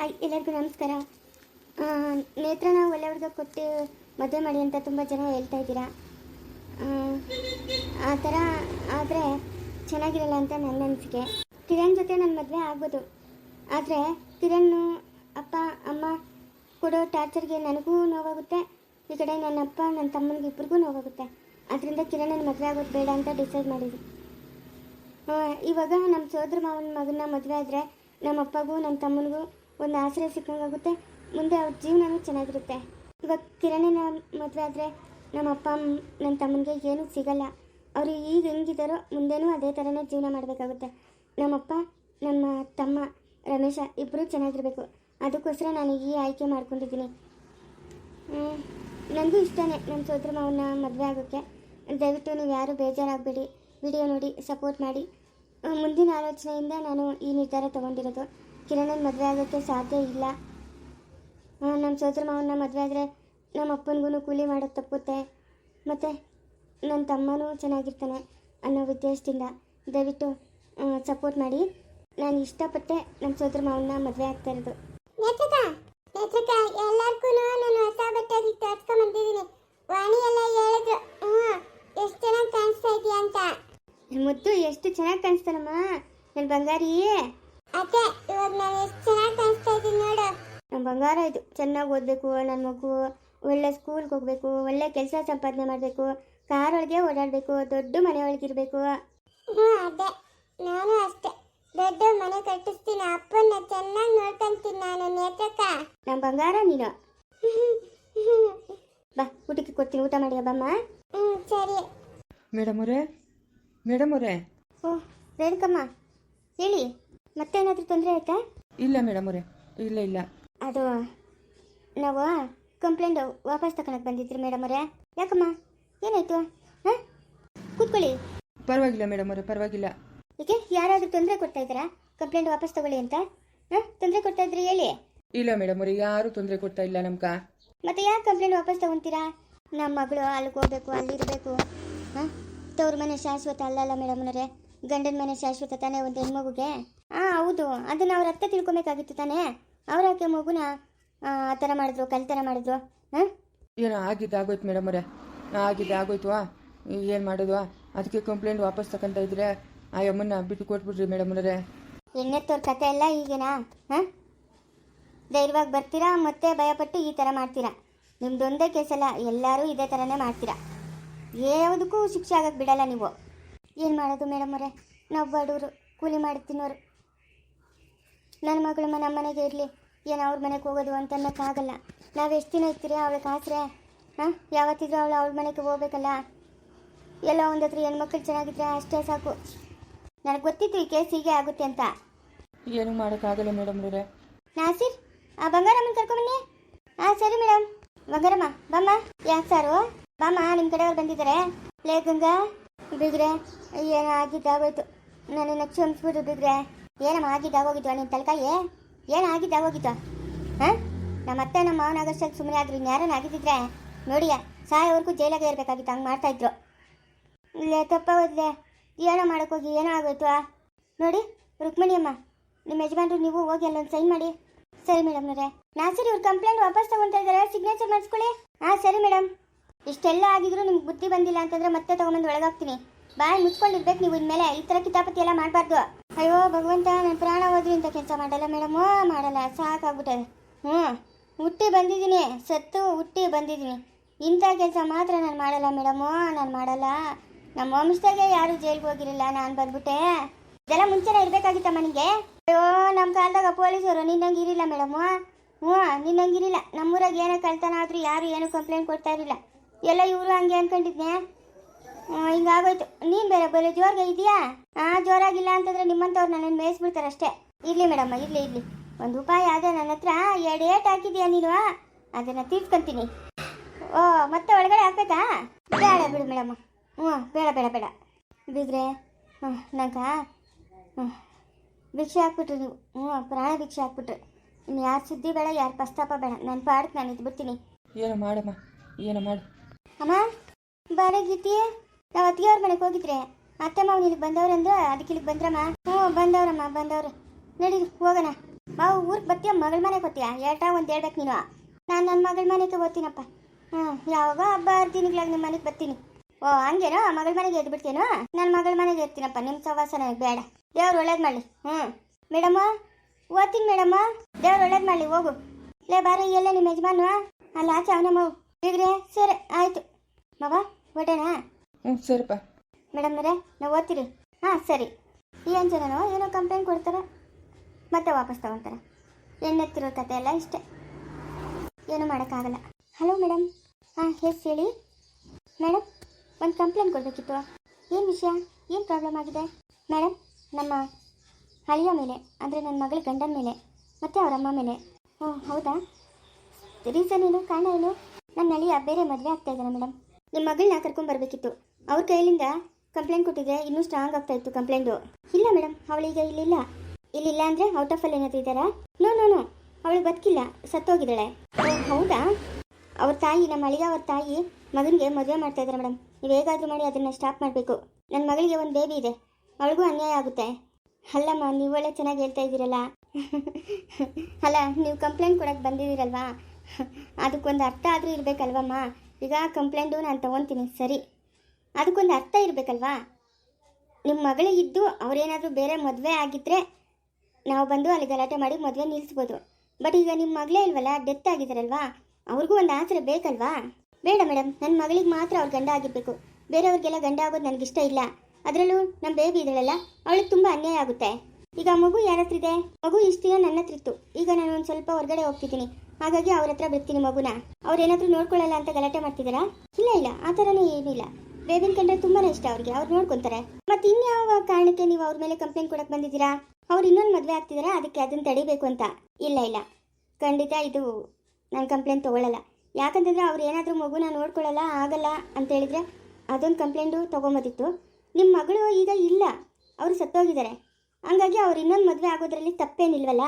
Hi ಎಲ್ಲರಿಗೂ ನಮಸ್ಕಾರ. ನೇತ್ರನ ಒಳ್ಳೆಯವ್ರಿಗೆ ಕೊಟ್ಟು ಮದುವೆ ಮಾಡಿ ಅಂತ ತುಂಬ ಜನ ಹೇಳ್ತಾ ಇದ್ದೀರಾ? ಆ, ಥರ ಆದರೆ ಚೆನ್ನಾಗಿರಲ್ಲ ಅಂತ ನನ್ನ ಅನಿಸಿಕೆ. ಕಿರಣ್ ಜೊತೆ ನನ್ನ ಮದುವೆ ಆಗ್ಬೋದು ಆದರೆ ಕಿರಣ್ಣು ಅಪ್ಪ ಅಮ್ಮ ಕೊಡೋ ಟಾರ್ಚರ್ಗೆ ನನಗೂ ನೋವಾಗುತ್ತೆ. ಈ ಕಡೆ ನನ್ನ ಅಪ್ಪ ನನ್ನ ತಮ್ಮನಿಗೆ ಇಬ್ಬರಿಗೂ ನೋವಾಗುತ್ತೆ. ಅದರಿಂದ ಕಿರಣನ ಮದುವೆ ಆಗೋದು ಬೇಡ ಅಂತ ಡಿಸೈಡ್ ಮಾಡಿದ್ವಿ ಇವಾಗ ನಮ್ಮ ಸೋದರ ಮಾವನ ಮಗನ ಮದುವೆ ಆದರೆ ನಮ್ಮ ಅಪ್ಪಗೂ ನಮ್ಮ ತಮ್ಮನಿಗೂ ಒಂದು ಆಶ್ರಯ ಸಿಕ್ಕಂಗಾಗುತ್ತೆ. ಮುಂದೆ ಅವ್ರ ಜೀವನನೂ ಚೆನ್ನಾಗಿರುತ್ತೆ. ಇವಾಗ ಕಿರಣಿನ ಮದುವೆ ಆದರೆ ನಮ್ಮ ಅಪ್ಪ ನನ್ನ ತಮ್ಮನಿಗೆ ಏನೂ ಸಿಗಲ್ಲ. ಅವರು ಈಗ ಹೆಂಗಿದ್ದಾರೋ ಮುಂದೆನೂ ಅದೇ ಥರನೇ ಜೀವನ ಮಾಡಬೇಕಾಗುತ್ತೆ. ನಮ್ಮಪ್ಪ ನಮ್ಮ ತಮ್ಮ, ರಮೇಶ ಇಬ್ಬರೂ ಚೆನ್ನಾಗಿರಬೇಕು. ಅದಕ್ಕೋಸ್ಕರ ನಾನು ಈ ಆಯ್ಕೆ ಮಾಡ್ಕೊಂಡಿದ್ದೀನಿ. ನನಗೂ ಇಷ್ಟನೇ ನಮ್ಮ ಸೋದರ ಮಾವನ ಮದುವೆ ಆಗೋಕ್ಕೆ. ದಯವಿಟ್ಟು ನೀವು ಯಾರೂ ಬೇಜಾರಾಗಬೇಡಿ. ವಿಡಿಯೋ ನೋಡಿ, ಸಪೋರ್ಟ್ ಮಾಡಿ. ಮುಂದಿನ ಆಲೋಚನೆಯಿಂದ ನಾನು ಈ ನಿರ್ಧಾರ ತೊಗೊಂಡಿರೋದು. ಕಿರಣನ್ ಮದುವೆ ಆಗೋಕ್ಕೆ ಸಾಧ್ಯ ಇಲ್ಲ. ನಮ್ಮ ಸೋದರ ಮಾವನ ಮದುವೆ ಆದರೆ ನಮ್ಮ ಅಪ್ಪನಿಗೂ ಕೂಲಿ ಮಾಡೋದು ತಪ್ಪುತ್ತೆ. ಮತ್ತು ನನ್ನ ತಮ್ಮನೂ ಚೆನ್ನಾಗಿರ್ತಾನೆ ಅನ್ನೋ ಉದ್ದೇಶದಿಂದ ದಯವಿಟ್ಟು ಸಪೋರ್ಟ್ ಮಾಡಿ. ನಾನು ಇಷ್ಟಪಟ್ಟೆ ನಮ್ಮ ಸೋದರ ಮಾವನ ಮದುವೆ ಆಗ್ತಾ ಇರೋದು. ನಾನು ಹೊಸ ಬಟ್ಟೆ ವಾಣಿ ಎಲ್ಲ ಹೇಳಿದ್ರು. ಹ್ಞೂ ಎಷ್ಟು ಚೆನ್ನಾಗಿ ಕಾಣಿಸ್ತಾ ಇದೆಯಾ ಅಂತ. ಮುದ್ದು ಎಷ್ಟು ಚೆನ್ನಾಗಿ ಕಾಣಿಸ್ತಾನಮ್ಮ? ನನ್ನ ಬಂಗಾರಿ ಅತ್ತೆ ಇವಾಗ ನಾನು ಎಷ್ಟು ಚೆನ್ನಾಗಿ ಕಾಣಿಸ್ತಾ ಇದ್ದೀನಿ ನೋಡು ನಮ್ಮ ಬಂಗಾರ ಇದು ಚೆನ್ನಾಗಿ ಓದಬೇಕು ನನ್ನ ಮಗು ಒಳ್ಳೆ ಸ್ಕೂಲ್ಗೆ ಹೋಗಬೇಕು ಒಳ್ಳೆ ಕೆಲಸ ಸಂಪಾದನೆ ಮಾಡಬೇಕು ಕಾರೊಳಗೆ ಓಡಾಡಬೇಕು ದೊಡ್ಡ ಮನೆ ಒಳಗಿರಬೇಕು ಹ್ಞೂ ಅದೇ. ನಾನು ಅಷ್ಟೇ. ದೊಡ್ಡ ಮನೆ ಕಟ್ಟಿಸ್ತೀನಿ ಅಪ್ಪನ್ನ ಚೆನ್ನಾಗಿ ನೋಡ್ಕೊಂತೀನಿ ನಾನು ನೇತ್ರಕ ನಮ್ಮ ಬಂಗಾರ ನೀನು. ಬಾ ಊಟಕ್ಕೆ ಕೊಡ್ತೀನಿ ಊಟ ಮಾಡಿ ಹಬ್ಬಮ್ಮ ಹ್ಞೂ ಸರಿ. ಮೇಡಮ್ ಅವರೇ ಮೇಡಮ್ ಅವರೇ ಓ ರೇಣುಕಮ್ಮ ಹೇಳಿ ಮತ್ತೇನಾದರೂ ತೊಂದರೆ ಆಯ್ತಾ? ಇಲ್ಲ ಮೇಡಮ್ ಅವರೇ ಇಲ್ಲ ಇಲ್ಲ. ಅದು ನಾವು ಕಂಪ್ಲೇಂಟ್ ವಾಪಸ್ ತಗೊಳಕ್ಕೆ ಬಂದಿದ್ರಿ ಮೇಡಮ್ ಅವರೇ. ಯಾಕಮ್ಮ? ಏನಾಯ್ತು? ಹಾಂ? ಕೂತ್ಕೊಳ್ಳಿ. ಪರವಾಗಿಲ್ಲ ಮೇಡಮ್ ಅವರೇ ಪರವಾಗಿಲ್ಲ. ಏಕೆ ಯಾರಾದರೂ ತೊಂದರೆ ಕೊಡ್ತಾ ಇದ್ದೀರಾ? ಕಂಪ್ಲೇಂಟ್ ವಾಪಸ್ ತಗೊಳ್ಳಿ ಅಂತ? ಹಾಂ? ತೊಂದರೆ ಕೊಡ್ತಾ ಇದ್ರಿ ಹೇಳಿ. ಇಲ್ಲ ಮೇಡಮ್ ಅವರೇ ಯಾರೂ ತೊಂದರೆ ಕೊಡ್ತಾ ಇಲ್ಲ ನಮ್ಗೆ. ಮತ್ತೆ ಯಾಕೆ ಕಂಪ್ಲೇಂಟ್ ವಾಪಸ್ ತಗೊಂತೀರಾ? ನಮ್ಮ ಮಗಳು ಅಲ್ಲಿಗೆ ಹೋಗ್ಬೇಕು ಅಲ್ಲಿರಬೇಕು ಹಾಂ? ತವ್ರ ಮನೆ ಶಾಶ್ವತ ಅಲ್ಲಲ್ಲ ಮೇಡಮ್ನವರೇ ಗಂಡನ ಮನೆ ಶಾಶ್ವತ ತಾನೇ ಒಂದು ಹೆಣ್ಮಗುಗೆ? ಹಾಂ ಹೌದು. ಅದನ್ನು ಅವ್ರ ಅತ್ತೆ ತಿಳ್ಕೊಬೇಕಾಗಿತ್ತು ತಾನೇ? ಅವ್ರ ಯಾಕೆ ಮಗುನ ಆ ಥರ ಮಾಡಿದ್ರು ಕಲ್ ಥರ ಮಾಡಿದ್ರು ಹಾಂ? ಏನೋ ಆಗಿದ್ದು ಆಗೋಯ್ತು ಮೇಡಮ್ ಅವರೇ. ಆಗಿದ್ದು ಆಗೋಯ್ತು ಏನು ಮಾಡೋದು ಅದಕ್ಕೆ ಕಂಪ್ಲೇಂಟ್ ವಾಪಸ್ ತಗೊಂತ ಇದ್ರೆ ಆ ಯಮ್ಮನ್ನ ಬಿಟ್ಟು ಕೊಟ್ಬಿಡ್ರಿ ಮೇಡಮ್ ಅವರೇ. ಎಣ್ಣೆತ್ತವ್ರ ಕತೆ ಎಲ್ಲ ಈಗೇನಾ ಹಾಂ? ಧೈರ್ಯವಾಗಿ ಬರ್ತೀರಾ ಮತ್ತೆ ಭಯಪಟ್ಟು ಈ ಥರ ಮಾಡ್ತೀರಾ? ನಿಮ್ದೊಂದೇ ಕೇಸಲ್ಲ ಎಲ್ಲರೂ ಇದೇ ಥರನೇ ಮಾಡ್ತೀರಾ? ಯಾವುದಕ್ಕೂ ಶಿಕ್ಷೆ ಆಗಕ್ಕೆ ಬಿಡಲ್ಲ ನೀವು. ಏನು ಮಾಡೋದು ಮೇಡಮ್ ಅವರೇ? ನಾವು ಬಡವರು ಕೂಲಿ ಮಾಡಿ ತಿನ್ನೋರು. ನನ್ನ ಮಗಳು ನಮ್ಮ ಮನೆಗೆ ಇರಲಿ. ಏನು ಅವ್ರ ಮನೆಗೆ ಹೋಗೋದು ಅಂತ ಅನ್ನೋಕ್ಕಾಗಲ್ಲ. ನಾವು ಎಷ್ಟು ದಿನ ಇರ್ತೀರಿ ಅವಳಿಗೆ ಆಸರೆ ಹಾಂ? ಯಾವತ್ತಿದ್ರೂ ಅವಳು ಅವಳ ಮನೆಗೆ ಹೋಗ್ಬೇಕಲ್ಲ. ಎಲ್ಲ ಒಂದು ಹತ್ರ ಹೆಣ್ಮಕ್ಳು ಚೆನ್ನಾಗಿದ್ರೆ ಅಷ್ಟೇ ಸಾಕು. ನನಗೆ ಗೊತ್ತಿತ್ತು ಈ ಕೇಸ್ ಹೀಗೆ ಆಗುತ್ತೆ ಅಂತ. ಏನು ಮಾಡೋಕ್ಕಾಗಲ್ಲ ಮೇಡಮ್ ಅವರೇ. ನಾಸಿರ್ ಆ ಬಂಗಾರಮ್ಮನ ಕರ್ಕೊಂಬನ್ನಿ. ಹಾಂ ಸರಿ ಮೇಡಮ್ ಬಂಗಾರಮ್ಮ ಬಮ್ಮ. ಯಾಕೆ ಸಾರು? ಬಾಮ್ಮ ನಿಮ್ಮ ಕಡೆಯವ್ರು ಬಂದಿದ್ದಾರೆ ಲೇ ಗಂಗಾ ಬಿಗ್ರೆ ಏನೋ ಆಗಿದ್ದಾಗೋಯ್ತು ನನ್ನನ್ನು ಕ್ಷಮಿಸ್ಬಿಡು ಬಿಗ್ರೆ ಏನಮ್ಮ ಆಗಿದ್ದಾಗೋಗಿತ್ತು ನಿನ್ನ ತಲಕಾಯಿ? ಏನು ಆಗಿದ್ದಾಗೋಗಿತ್ತು ಹಾಂ? ನಮ್ಮ ಅತ್ತೆ ನಮ್ಮ ಮಾವನಾಗಷ್ಟಕ್ಕೆ ಸುಮ್ಮನೆ ಆದ್ರು ಇನ್ಯಾರನ್ನ ಆಗಿದ್ದಿದ್ರೆ ನೋಡಿಯ, ಸಾಯವರೆಗೂ ಜೈಲಾಗೆ ಇರಬೇಕಾಗಿತ್ತು, ಹಂಗೆ ಮಾಡ್ತಾಯಿದ್ರು ಇಲ್ಲೇ ತಪ್ಪಾಗೋದಿದೆ ಏನೋ ಮಾಡೋಕ್ಕೋಗಿ ಏನೋ ಆಗೋಯ್ತು ನೋಡಿ, ರುಕ್ಮಿಣಿ ಅಮ್ಮ, ನಿಮ್ಮ ಯಜಮಾನ್ರು ನೀವು ಹೋಗಿ ಅಲ್ಲೊಂದು ಸೈನ್ ಮಾಡಿ. ಸರಿ ಮೇಡಮ್ ನಾ ಸರಿ ಇವ್ರ ಕಂಪ್ಲೇಂಟ್ ವಾಪಸ್ ತೊಗೊತಾ ಇದ್ದಾರೆ ಸಿಗ್ನೇಚರ್ ಮಾಡಿಸ್ಕೊಳ್ಳಿ. ಹಾಂ ಸರಿ ಮೇಡಮ್. ಇಷ್ಟೆಲ್ಲ ಆಗಿದ್ರು ನಿಮ್ಗೆ ಬುದ್ಧಿ ಬಂದಿಲ್ಲ ಅಂತಂದ್ರೆ ಮತ್ತೆ ತೊಗೊಂಬಂದು ಒಳಗಾಗ್ತೀನಿ. ಬಾಯ್ ಮುಚ್ಕೊಂಡಿರ್ಬೇಕು ನೀವು ಇನ್ಮೇಲೆ. ಈ ಥರ ಕಿತಾಪತಿ ಎಲ್ಲ ಮಾಡಬಾರ್ದು. ಅಯ್ಯೋ, ಭಗವಂತ ನನ್ನ ಪ್ರಾಣ ಹೋದ್ರಿ ಇಂಥ ಕೆಲಸ ಮಾಡಲ್ಲ ಮೇಡಮು. ಮಾಡಲ್ಲ. ಸಾಕಾಗ್ಬಿಟ್ಟದೆ. ಹ್ಞೂ. ಹುಟ್ಟಿ ಬಂದಿದ್ದೀನಿ. ಸತ್ತು ಹುಟ್ಟಿ ಬಂದಿದ್ದೀನಿ. ಇಂಥ ಕೆಲಸ ಮಾತ್ರ ನಾನು ಮಾಡಲ್ಲ ಮೇಡಮು. ನಾನು ಮಾಡಲ್ಲ. ನಮ್ಮ ವಂಶದಾಗೆ ಯಾರು ಜೈಲಿಗೆ ಹೋಗಿರಲಿಲ್ಲ ನಾನು ಬಂದ್ಬಿಟ್ಟೆ. ಇದೆಲ್ಲ ಮುಂಚೆನೇ ಇರಬೇಕಾಗಿತ್ತಮ್ಮ ನಿಮಗೆ ಅಯ್ಯೋ ನಮ್ಮ ಕಾಲದಾಗ ಪೊಲೀಸರು ನಿನ್ನಂಗೆ ಇರಿಲ್ಲ ಮೇಡಮು. ಹ್ಞೂ, ನಿನ್ನಂಗೆ ಇರಿಲ್ಲ. ನಮ್ಮೂರಾಗ ಏನೋ ಕಳ್ತನ ಆದರೂ ಯಾರು ಏನು ಕಂಪ್ಲೇಂಟ್ ಕೊಡ್ತಾ ಇರಲಿಲ್ಲ. ಎಲ್ಲ ಇವರು ಹಂಗೆ ಅನ್ಕೊಂಡಿದ್ನೆ. ಹಿಂಗಾಗೋಯ್ತು. ನೀನು ಬೇರೆ ಬೇರೆ ಜೋರ್ಗೆ ಇದೆಯಾ ಹಾಂ ಜೋರಾಗಿಲ್ಲ ಅಂತಂದ್ರೆ ನಿಮ್ಮಂಥವ್ರು ನನ್ನನ್ನು ಮೇಯಿಸ್ಬಿಡ್ತಾರೆ ಅಷ್ಟೇ. ಇರಲಿ ಮೇಡಮ್ಮ ಇರಲಿ ಇರಲಿ. ಒಂದು ಉಪಾಯ ಆದ ನನ್ನ ಹತ್ರ ಎರಡು ಏಟ್ ಹಾಕಿದ್ಯಾ ನೀನು? ಅದನ್ನು ತೀರ್ಸ್ಕೊಂತೀನಿ. ಓ ಮತ್ತೆ ಒಳಗಡೆ ಹಾಕ್ಬೇಕಾ? ಬೇಡ ಬಿಡು ಮೇಡಮ್ಮ. ಹ್ಞೂ ಬೇಡ ಬೇಡ ಬೇಡ. ಬಿಗ್ರೆ ಹ್ಞೂ ನಂಗೆ ಹ್ಞೂ. ಭಿಕ್ಷೆ ಹಾಕ್ಬಿಟ್ರಿ ನೀವು. ಹ್ಞೂ ಪ್ರಾಣ ಭಿಕ್ಷೆ ಹಾಕ್ಬಿಟ್ರಿ. ಇನ್ನು ಯಾರು ಸುದ್ದಿ ಬೇಡ ಯಾರು ಪ್ರಸ್ತಾಪ ಬೇಡ. ನಾನು ಪಾಡಕ್ಕೆ ನಾನು ಇದು ಬಿಡ್ತೀನಿ ಏನೋ ಮಾಡಮ್ಮ ಏನೋ ಮಾಡು. ಅಮ್ಮ ಬಾರ ಗೀತಿ. ನಾವು ಅತ್ತಿಗೆಯವ್ರ ಮನೆಗೆ ಹೋಗಿದ್ರೆ ಅತ್ತೆ ಮಾವನ ಇಲ್ಲಿಗೆ ಬಂದವ್ರಂದ್ರೆ ಅದಕ್ಕೆ ಇಲ್ಲಿಗೆ ಬಂದ್ರಮ್ಮ. ಹ್ಞೂ, ಬಂದವ್ರಮ್ಮ, ಬಂದವ್ರು. ನಡೀರಿ ಹೋಗೋಣ. ಮಾವು ಊರಿಗೆ ಬರ್ತೀಯ, ಮಗಳ ಮನೆಗೆ ಬರ್ತೀಯ ಎರಡ ಒಂದು ಹೇಳ್ಬೇಕು ನೀನು. ನಾನು ನನ್ನ ಮಗಳ ಮನೆಗೆ ಓದ್ತೀನಪ್ಪ ಹ್ಞೂ, ಯಾವಾಗ ಹಬ್ಬ ಹರಿದಿನಗಳಾಗ ನಿಮ್ಮ ಮನೆಗೆ ಬರ್ತೀನಿ. ಓ, ಹಂಗೇನೋ? ಮಗಳ ಮನೆಗೆ ಎದ್ದು ಬಿಡ್ತೇನೋ ನನ್ನ ಮಗಳ ಮನೆಗೆ ಇರ್ತೀನಪ್ಪ ನಿಮ್ಮ ಸವಾಸ ನನಗೆ ಬೇಡ. ದೇವ್ರು ಒಳ್ಳೇದು ಮಾಡಲಿ. ಹ್ಞೂ. ಮೇಡಮ್ಮ, ಓದ್ತೀನಿ ಮೇಡಮ್ಮ. ದೇವ್ರು ಒಳ್ಳೇದು ಮಾಡಲಿ, ಹೋಗು. ಲೇ, ಬಾರ ಎಲ್ಲ ನಿಮ್ಮ ಯಜಮಾನ್ವಾ ಅಲ್ಲ, ಆಚೆ ಅವನಮ್ಮ ಮಗು ಇದ್ರೆ ಸರಿ, ಆಯಿತು. ಮಗ ಹೊಟ್ಟೆನಾ ಹ್ಞೂ ಸರಿಪ್ಪ ಮೇಡಮ್ನರೇ ನಾವು ಓದ್ತೀರಿ? ಹಾಂ, ಸರಿ. ಈ ಜನನೋ ಏನೋ ಕಂಪ್ಲೇಂಟ್ ಕೊಡ್ತಾರೆ. ಮತ್ತೆ ವಾಪಸ್ ತಗೊತಾರೆ. ಎಣ್ಣೆತ್ತಿರೋ ಕತೆ ಎಲ್ಲ ಇಷ್ಟೇ. ಏನು ಮಾಡೋಕ್ಕಾಗಲ್ಲ. ಹಲೋ ಮೇಡಮ್ ಹಾಂ ಎಸ್ ಹೇಳಿ. ಮೇಡಮ್ ಒಂದು ಕಂಪ್ಲೇಂಟ್ ಕೊಡಬೇಕಿತ್ತು. ಏನು ವಿಷಯ? ಏನು ಪ್ರಾಬ್ಲಮ್ ಆಗಿದೆ? ಮೇಡಮ್ ನಮ್ಮ ಹಳೆಯ ಮೇಲೆ, ಅಂದರೆ ನನ್ನ ಮಗಳ ಗಂಡನ ಮೇಲೆ, ಮತ್ತು ಅವರ ಅಮ್ಮ ಮೇಲೆ. ಹ್ಞೂ ಹೌದಾ? ರೀಸನ್ ಏನು, ಕಾರಣ ಏನು? ನನ್ನ ಅಳಿಯ ಬೇರೆ ಮದುವೆ ಆಗ್ತಾ ಇದ್ದಾನೆ ಮೇಡಮ್ ನಿಮ್ಮ ಮಗಳನ್ನ ಕರ್ಕೊಂಬರ್ಬೇಕಿತ್ತು ಅವ್ರ ಕೈಲಿಂದ ಕಂಪ್ಲೇಂಟ್ ಕೊಟ್ಟಿದ್ರೆ ಇನ್ನೂ ಸ್ಟ್ರಾಂಗ್ ಆಗ್ತಾ ಇತ್ತು ಕಂಪ್ಲೇಂಟು ಇಲ್ಲ ಮೇಡಮ್ ಅವಳೀಗ ಇಲ್ಲಿಲ್ಲ. ಇಲ್ಲಿಲ್ಲ ಅಂದರೆ ಔಟ್ ಆಫ್ ಅಲ್ಲಿ ಏನಾದರೂ ಇದ್ದಾರಾ? ನೋ ನೋ ನೋ ಅವಳು ಬದುಕಿಲ್ಲ, ಸತ್ತೋಗಿದ್ದಾಳೆ. ಹೌದಾ? ಅವ್ರ ತಾಯಿ, ನಮ್ಮ ಅಳಿಯ ಅವ್ರ ತಾಯಿ ಮಗನಿಗೆ ಮದುವೆ ಮಾಡ್ತಾ ಇದ್ದಾರೆ ಮೇಡಮ್ ನೀವು ಹೇಗಾದರೂ ಮಾಡಿ ಅದನ್ನು ಸ್ಟಾಪ್ ಮಾಡಬೇಕು. ನನ್ನ ಮಗಳಿಗೆ ಒಂದು ಬೇಬಿ ಇದೆ. ಅವಳಿಗೂ ಅನ್ಯಾಯ ಆಗುತ್ತೆ. ಅಲ್ಲಮ್ಮ, ನೀವು ಒಳ್ಳೆ ಚೆನ್ನಾಗಿ ಹೇಳ್ತಾ ಇದ್ದೀರಲ್ಲ. ಅಲ್ಲ, ನೀವು ಕಂಪ್ಲೇಂಟ್ ಕೊಡೋಕ್ಕೆ ಬಂದಿದ್ದೀರಲ್ವಾ? ಅದಕ್ಕೊಂದು ಅರ್ಥ ಆದರೂ ಇರಬೇಕಲ್ವಮ್ಮ? ಈಗ ಕಂಪ್ಲೇಂಟು ನಾನು ತೊಗೊತೀನಿ. ಸರಿ. ಅದಕ್ಕೊಂದು ಅರ್ಥ ಇರಬೇಕಲ್ವಾ? ನಿಮ್ಮ ಮಗಳಿಗಿದ್ದು ಅವರೇನಾದರೂ ಬೇರೆ ಮದುವೆ ಆಗಿದ್ದರೆ ನಾವು ಬಂದು ಅಲ್ಲಿ ಗಲಾಟೆ ಮಾಡಿ ಮದುವೆ ನಿಲ್ಲಿಸ್ಬೋದು ಬಟ್ ಈಗ ನಿಮ್ಮ ಮಗಳೇ ಇಲ್ವಲ್ಲ ಡೆತ್ ಆಗಿದ್ದಾರಲ್ವಾ ಅವ್ರಿಗೂ ಒಂದು ಆಸರೆ ಬೇಕಲ್ವಾ? ಬೇಡ ಮೇಡಮ್ ನನ್ನ ಮಗಳಿಗೆ ಮಾತ್ರ ಅವ್ರ ಗಂಡ ಆಗಿರಬೇಕು. ಬೇರೆಯವ್ರಿಗೆಲ್ಲ ಗಂಡ ಆಗೋದು ನನಗಿಷ್ಟ ಇಲ್ಲ. ಅದರಲ್ಲೂ ನಮ್ಮ ಬೇಬಿ ಇದ್ದಾಳಲ್ಲ, ಅವಳಿಗೆ ತುಂಬ ಅನ್ಯಾಯ ಆಗುತ್ತೆ. ಈಗ ಮಗು ಯಾರ ಹತ್ರ ಇದೆ ಮಗು ಇಷ್ಟು ನನ್ನ ಹತ್ರ ಇತ್ತು ಈಗ ನಾನು ಒಂದು ಸ್ವಲ್ಪ ಹೊರಗಡೆ ಹೋಗ್ತಿದ್ದೀನಿ. ಹಾಗಾಗಿ ಅವ್ರ ಹತ್ರ ಬಿಡ್ತೀನಿ ಮಗುನ. ಅವ್ರೇನಾದ್ರೂ ನೋಡ್ಕೊಳ್ಳಲ್ಲ ಅಂತ ಗಲಾಟೆ ಮಾಡ್ತಿದ್ದಾರಾ ಇಲ್ಲ ಇಲ್ಲ, ಆ ಥರನೇ ಏನಿಲ್ಲ ಬೇಬಿನ ಕಂಡ್ರೆ ತುಂಬಾ ಇಷ್ಟ ಅವ್ರಿಗೆ. ಅವ್ರು ನೋಡ್ಕೊಂತಾರೆ. ಮತ್ತೆ ಇನ್ಯಾವ ಕಾರಣಕ್ಕೆ ನೀವು ಅವ್ರ ಮೇಲೆ ಕಂಪ್ಲೇಂಟ್ ಕೊಡಕ್ ಬಂದಿದ್ದೀರಾ? ಅವ್ರು ಇನ್ನೊಂದು ಮದುವೆ ಆಗ್ತಿದಾರೆ? ಅದಕ್ಕೆ ಅದನ್ನ ತಡಿಬೇಕು ಅಂತ. ಇಲ್ಲ ಇಲ್ಲ. ಖಂಡಿತ ಇದು ನಾನು ಕಂಪ್ಲೇಂಟ್ ತಗೊಳ್ಳಲ್ಲ ಯಾಕಂತಂದ್ರೆ ಅವ್ರು ಏನಾದರೂ ಮಗುನ ನೋಡ್ಕೊಳ್ಳಲ್ಲ, ಆಗಲ್ಲ ಅಂತ ಹೇಳಿದ್ರೆ ಅದೊಂದು ಕಂಪ್ಲೇಂಟು ತೊಗೊಂಬೋದಿತ್ತು. ನಿಮ್ಮ ಮಗಳು ಈಗ ಇಲ್ಲ. ಅವರು ಸತ್ತೋಗಿದ್ದಾರೆ. ಹಂಗಾಗಿ ಅವ್ರು ಇನ್ನೊಂದು ಮದುವೆ ಆಗೋದ್ರಲ್ಲಿ ತಪ್ಪೇನಿಲ್ವಲ್ಲ?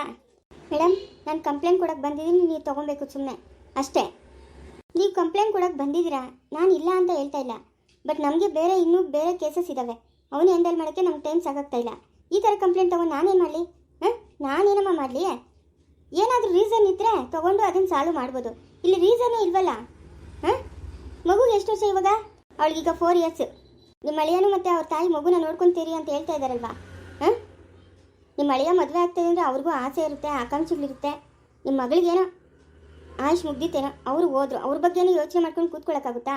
ಮೇಡಮ್ ನಾನು ಕಂಪ್ಲೇಂಟ್ ಕೊಡಕ್ಕೆ ಬಂದಿದ್ದೀನಿ ನೀವು ತೊಗೊಬೇಕು ಸುಮ್ಮನೆ ಅಷ್ಟೇ. ನೀವು ಕಂಪ್ಲೇಂಟ್ ಕೊಡಕ್ಕೆ ಬಂದಿದ್ದೀರಾ? ನಾನು ಇಲ್ಲ ಅಂತ ಹೇಳ್ತಾ ಇಲ್ಲ. ಬಟ್ ನಮಗೆ ಬೇರೆ ಇನ್ನೂ ಬೇರೆ ಕೇಸಸ್ ಇದ್ದಾವೆ ಅವನು ಹ್ಯಾಂಡಲ್ ಮಾಡೋಕ್ಕೆ ನಮ್ಗೆ ಟೈಮ್ ಸಾಕಾಗ್ತಾ ಇಲ್ಲ. ಈ ಥರ ಕಂಪ್ಲೇಂಟ್ ತಗೊಂಡು ನಾನೇನು ಮಾಡಲಿ? ಹಾಂ? ನಾನೇನಮ್ಮ ಮಾಡಲಿ? ಏನಾದರೂ ರೀಸನ್ ಇದ್ದರೆ ತೊಗೊಂಡು ಅದನ್ನು ಸಾಲ್ವ್ ಮಾಡ್ಬೋದು. ಇಲ್ಲಿ ರೀಸನ್ನೇ ಇಲ್ವಲ್ಲ? ಹಾಂ? ಮಗು ಎಷ್ಟು ವರ್ಷ ಇವಾಗ? ಅವಳಿಗೀಗ ಫೋರ್ ಇಯರ್ಸ್ ನಿಮ್ಮ ಅಳಿಯನು ಮತ್ತು ಅವ್ರ ತಾಯಿ ಮಗುನ ನೋಡ್ಕೊತೀರಿ ಅಂತ ಹೇಳ್ತಾ ಇದ್ದಾರಲ್ವಾ ಹಾಂ? ನಿಮ್ಮ ಅಳಿಯ ಮದುವೆ ಆಗ್ತಾಯಿದೆ ಅಂದರೆ ಅವ್ರಿಗೂ ಆಸೆ ಇರುತ್ತೆ ಆಕಾಂಕ್ಷೆಗಳಿರುತ್ತೆ ನಿಮ್ಮ ಮಗಳಿಗೇನೋ ಆಯುಷ್ ಮುಗ್ದಿತ್ತೇನೋ, ಅವರು ಹೋದ್ರು. ಅವ್ರ ಬಗ್ಗೆನೂ ಯೋಚನೆ ಮಾಡ್ಕೊಂಡು ಕೂತ್ಕೊಳ್ಳೋಕ್ಕಾಗುತ್ತಾ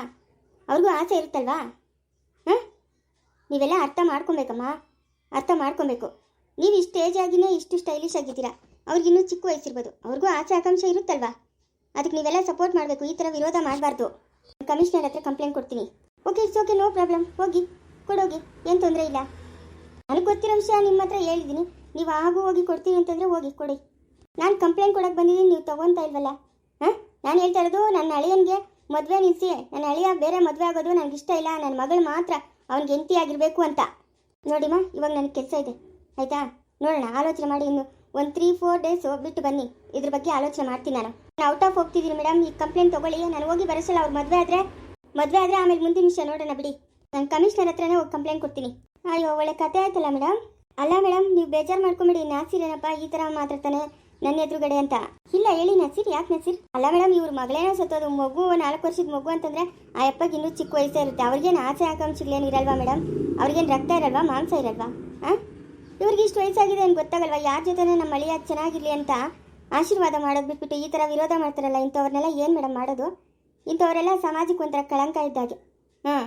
ಅವ್ರಿಗೂ ಆಸೆ ಇರುತ್ತಲ್ವಾ? ಹಾಂ? ನೀವೆಲ್ಲ ಅರ್ಥ ಮಾಡ್ಕೊಬೇಕಮ್ಮ. ಅರ್ಥ ಮಾಡ್ಕೊಬೇಕು. ನೀವು ಇಷ್ಟು ಏಜ್ ಆಗಿನೇ ಇಷ್ಟು ಸ್ಟೈಲಿಶ್ ಆಗಿದ್ದೀರಾ. ಅವ್ರಿಗಿನ್ನೂ ಚಿಕ್ಕ ವಯಸ್ಸಿರ್ಬೋದು. ಅವ್ರಿಗೂ ಆಸೆ ಆಕಾಂಕ್ಷೆ ಇರುತ್ತಲ್ವಾ? ಅದಕ್ಕೆ ನೀವೆಲ್ಲ ಸಪೋರ್ಟ್ ಮಾಡಬೇಕು. ಈ ಥರ ವಿರೋಧ ಮಾಡಬಾರ್ದು. ಕಮಿಷನರ್ ಹತ್ರ ಕಂಪ್ಲೇಂಟ್ ಕೊಡ್ತೀನಿ. Okay it's okay no problem ಹೋಗಿ. ಕೊಡೋಗಿ ಏನು ತೊಂದರೆ ಇಲ್ಲ. ನನಗೆ ಗೊತ್ತಿರೋ ವಿಷಯ ನಿಮ್ಮ ಹತ್ರ ಹೇಳಿದ್ದೀನಿ. ನೀವು ಆಗು, ಹೋಗಿ ಕೊಡ್ತೀನಿ ಅಂತಂದರೆ ಹೋಗಿ, ಕೊಡಿ. ನಾನು ಕಂಪ್ಲೇಂಟ್ ಕೊಡೋಕ್ಕೆ ಬಂದಿದ್ದೀನಿ, ನೀವು ತೊಗೊತಾ ಇಲ್ವಲ್ಲ? ಹಾಂ? ನಾನು ಹೇಳ್ತಾ ಇರೋದು ನನ್ನ ಅಳಿಯನಿಗೆ ಮದುವೆ ನಿಲ್ಲಿಸಿ ನನ್ನ ಅಳಿಯ ಬೇರೆ ಮದುವೆ ಆಗೋದು ನನಗೆ ಇಷ್ಟ ಇಲ್ಲ, ನನ್ನ ಮಗಳು ಮಾತ್ರ ಅವ್ನಿಗೆ ಹೆಂಡತಿ ಆಗಿರಬೇಕು ಅಂತ. ನೋಡಿಮ್ಮ ಇವಾಗ ನನಗೆ ಕೆಲಸ ಇದೆ. ಆಯಿತಾ? ನೋಡೋಣ, ಆಲೋಚನೆ ಮಾಡಿ ಇನ್ನು ಒಂದು ತ್ರೀ ಫೋರ್ ಡೇಸ್ ಬಿಟ್ಟು ಬನ್ನಿ. ಇದ್ರ ಬಗ್ಗೆ ಆಲೋಚನೆ ಮಾಡ್ತೀನಿ ನಾನು. ನಾನು ಔಟ್ ಆಫ್ ಹೋಗ್ತಿದ್ದೀನಿ ಮೇಡಮ್ ಈ ಕಂಪ್ಲೇಂಟ್ ತೊಗೊಳ್ಳಿ. ನಾನು ಹೋಗಿ ಬರೋಸಲ್ಲ ಅವ್ರ ಮದುವೆ ಆದರೆ ಮದುವೆ ಆದರೆ ಆಮೇಲೆ ಮುಂದಿನ ವಿಷಯ ನೋಡೋಣ ಬಿಡಿ. ನಾನು ಕಮಿಷನರ್ ಹತ್ರನೇ ಹೋಗಿ ಕಂಪ್ಲೇಂಟ್ ಕೊಡ್ತೀನಿ. ಅಯ್ಯೋ, ಒಳ್ಳೆ ಕತೆ ಆಯ್ತಲ್ಲ ಮೇಡಮ್ ಅಲ್ಲ ಮೇಡಮ್ ನೀವು ಬೇಜಾರು ಮಾಡ್ಕೊಂಬಿಡಿ. ನಾಸಿರೇನಪ್ಪ, ಈ ಥರ ಮಾತಾಡ್ತಾನೆ. ನನ್ನ ಎದುರುಗಡೆ ಅಂತ. ಇಲ್ಲ ಹೇಳಿ ನಸೀರ್, ಯಾಕೆ ನಸೀರ್? ಅಲ್ಲ ಮೇಡಮ್ ಇವ್ರ ಮಗಳೇನೋ ಸತ್ತೋದು, ಮಗು ನಾಲ್ಕು ವರ್ಷದ ಮಗು ಅಂತಂದ್ರೆ ಆ ಅಪ್ಪಗೆ ಇನ್ನೂ ಚಿಕ್ಕ ವಯಸ್ಸೇ ಇರುತ್ತೆ. ಅವ್ರಿಗೇನು ಆಸೆ ಆಕಾಂಕ್ಷೆಗಳೇನು ಇರಲ್ವಾ ಮೇಡಮ್ ಅವ್ರಿಗೇನು ರಕ್ತ ಇರಲ್ವಾ, ಮಾಂಸ ಇರಲ್ವಾ? ಹಾಂ ಇವ್ರಿಗೆ ಇಷ್ಟು ವಯಸ್ಸಾಗಿದೆ ಏನು ಗೊತ್ತಾಗಲ್ವಾ? ಯಾರ ಜೊತೆನೇ ನಮ್ಮ ಮಳೆಯ ಚೆನ್ನಾಗಿರಲಿ ಅಂತ ಆಶೀರ್ವಾದ ಮಾಡೋದು ಬಿಟ್ಬಿಟ್ಟು ಈ ಥರ ವಿರೋಧ ಮಾಡ್ತಾರಲ್ಲ, ಇಂಥವ್ರನ್ನೆಲ್ಲ ಏನು ಮೇಡಮ್ ಮಾಡೋದು? ಇಂಥವರೆಲ್ಲ ಸಮಾಜಕ್ಕೆ ಒಂಥರ ಕಳಂಕ ಇದ್ದಾಗೆ ಹಾಂ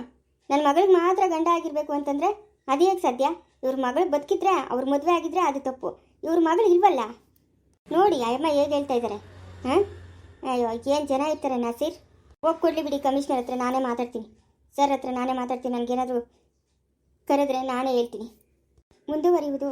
ನನ್ನ ಮಗಳಿಗೆ ಮಾತ್ರ ಗಂಡ ಆಗಿರಬೇಕು ಅಂತಂದರೆ ಅದು ಹೇಗೆ ಸಾಧ್ಯ? ಇವ್ರ ಮಗಳು ಬದುಕಿದ್ರೆ, ಅವ್ರ ಮದುವೆ ಆಗಿದ್ರೆ ಅದು ತಪ್ಪು. ಇವ್ರ ಮಗಳು ಇಲ್ವಲ್ಲ? ನೋಡಿ ಅಯ್ಯಮ್ಮ ಹೇಗೆ ಹೇಳ್ತಾ ಇದ್ದಾರೆ ಹಾಂ? ಅಯ್ಯೋ, ಏನು ಜನ ಇರ್ತಾರೆ ನಾಸೀರ್? ಹೋಗಿ ಕೊಡಲಿ ಬಿಡಿ ಕಮಿಷನರ್ ಹತ್ರ ನಾನೇ ಮಾತಾಡ್ತೀನಿ. ಸರ್ ಹತ್ರ ನಾನೇ ಮಾತಾಡ್ತೀನಿ, ನನಗೇನಾದರೂ ಕರೆದ್ರೆ ನಾನೇ ಹೇಳ್ತೀನಿ. ಮುಂದುವರಿಯುವುದು